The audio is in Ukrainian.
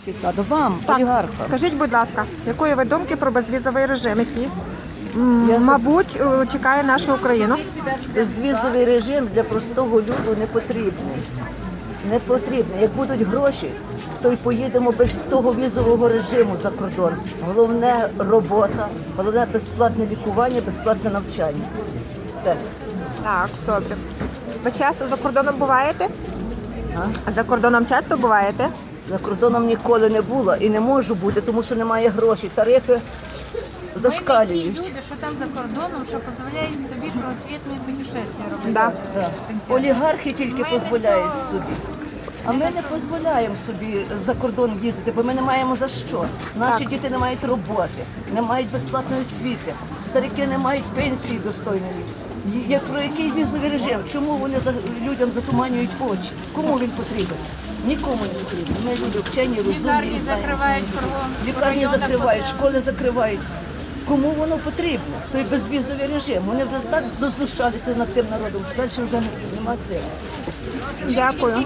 сертифікату. Вам, Так, олігархам. скажіть, будь ласка, якої ви думки про безвізовий режим, який, Я мабуть, е, чекає нашу Україну? Безвізовий режим для простого люду не потрібний. Не потрібний. Як будуть гроші, то й поїдемо без того візового режиму за кордон. Головне робота, головне безплатне лікування, безплатне навчання. Все. Так, добре. Ви часто за кордоном буваєте? А? За кордоном часто буваєте? За кордоном ніколи не було і не можу бути, тому що немає грошей. Тарифи Ми зашкалюють. такі люди, що там за кордоном, що дозволяють собі кругосвітні путешествия робити. Да. Да. Олігархи тільки Ми дозволяють десь, собі. А ми не дозволяємо собі за кордон їздити, бо ми не маємо за що. Наші Так. діти не мають роботи, не мають безплатної освіти, старики не мають пенсії достойної. Як про який візовий режим? Чому вони за людям затуманюють очі? Кому він потрібен? Нікому не потрібен. Ми люди вчені, розумні. Лікарні закривають кругом. Лікарні закривають, школи закривають. Кому воно потрібно? Той безвізовий режим. Вони вже так дознущалися над тим народом, що далі вже нема сил. Дякую.